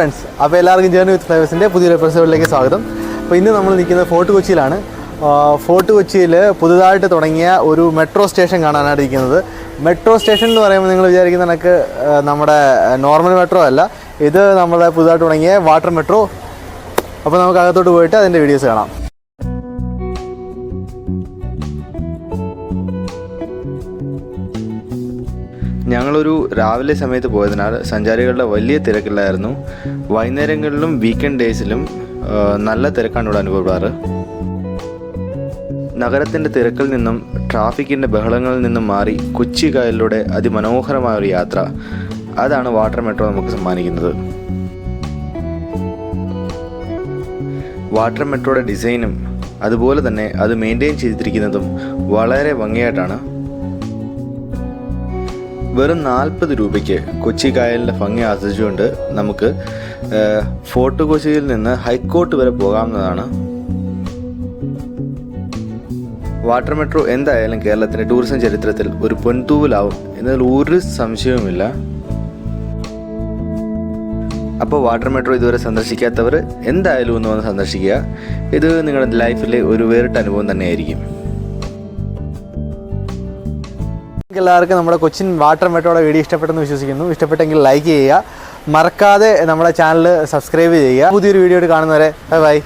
Friends അപ്പോൾ എല്ലാവർക്കും journey വിത്ത് ഫ്ലേവേഴ്സിന്റെ പുതിയൊരു എപ്പിസോഡിലേക്ക് സ്വാഗതം. അപ്പോൾ ഇന്ന് നമ്മൾ നിൽക്കുന്നത് ഫോർട്ട് കൊച്ചിയിലാണ്. ഫോർട്ട് കൊച്ചിയിൽ പുതുതായിട്ട് തുടങ്ങിയ ഒരു മെട്രോ സ്റ്റേഷൻ കാണാനാണ് ഇരിക്കുന്നത്. മെട്രോ സ്റ്റേഷൻ എന്ന് പറയുമ്പോൾ നിങ്ങൾ വിചാരിക്കുന്ന കണക്ക് നമ്മുടെ നോർമൽ മെട്രോ അല്ല. ഇത് നമ്മുടെ പുതുതായിട്ട് തുടങ്ങിയ വാട്ടർ മെട്രോ. അപ്പോൾ നമുക്ക് അകത്തോട്ട് പോയിട്ട് അതിന്റെ വീഡിയോസ് കാണാം. ഞങ്ങളൊരു രാവിലെ സമയത്ത് പോയതിനാൽ സഞ്ചാരികളുടെ വലിയ തിരക്കില്ലായിരുന്നു വൈകുന്നേരങ്ങളിലും വീക്കെൻഡ് ഡേയ്സിലും നല്ല തിരക്കാണ് ഇവിടെ അനുഭവപ്പെടാറ്. നഗരത്തിന്റെ തിരക്കിൽ നിന്നും ട്രാഫിക്കിന്റെ ബഹളങ്ങളിൽ നിന്നും മാറി കൊച്ചി കായലിലൂടെ അതിമനോഹരമായ ഒരു യാത്ര. അതാണ് വാട്ടർ മെട്രോ നമുക്ക് സമ്മാനിക്കുന്നത്. വാട്ടർ മെട്രോയുടെ ഡിസൈനും അതുപോലെ തന്നെ അത് മെയിന്റെയിൻ ചെയ്തിരിക്കുന്നതും വളരെ ഭംഗിയായിട്ടാണ്. വെറും നാൽപ്പത് രൂപയ്ക്ക് കൊച്ചി കായലിന്റെ ഭംഗി ആസ്വദിച്ചുകൊണ്ട് നമുക്ക് ഫോർട്ട് കൊച്ചിയിൽ നിന്ന് ഹൈക്കോർട്ട് വരെ പോകാവുന്നതാണ്. വാട്ടർ മെട്രോ എന്തായാലും കേരളത്തിന്റെ ടൂറിസം ചരിത്രത്തിൽ ഒരു പൊൻതൂവലാവും എന്നതിൽ ഒരു സംശയവുമില്ല. അപ്പോൾ വാട്ടർ മെട്രോ ഇതുവരെ സന്ദർശിക്കാത്തവർ എന്തായാലും ഒന്ന് വന്ന് സന്ദർശിക്കുക. ഇത് നിങ്ങളുടെ ലൈഫിലെ ഒരു വേറിട്ട അനുഭവം തന്നെയായിരിക്കും. എല്ലാവർക്കും നമ്മുടെ കൊച്ചിൻ വാട്ടർ മെട്ടോടെ വീഡിയോ ഇഷ്ടപ്പെട്ടെന്ന് വിശ്വസിക്കുന്നു. ഇഷ്ടപ്പെട്ടെങ്കിൽ ലൈക്ക് ചെയ്യുക. മറക്കാതെ നമ്മുടെ ചാനൽ സബ്സ്ക്രൈബ് ചെയ്യുക. പുതിയൊരു വീഡിയോ കാണുന്നവരെ ബൈ ബൈ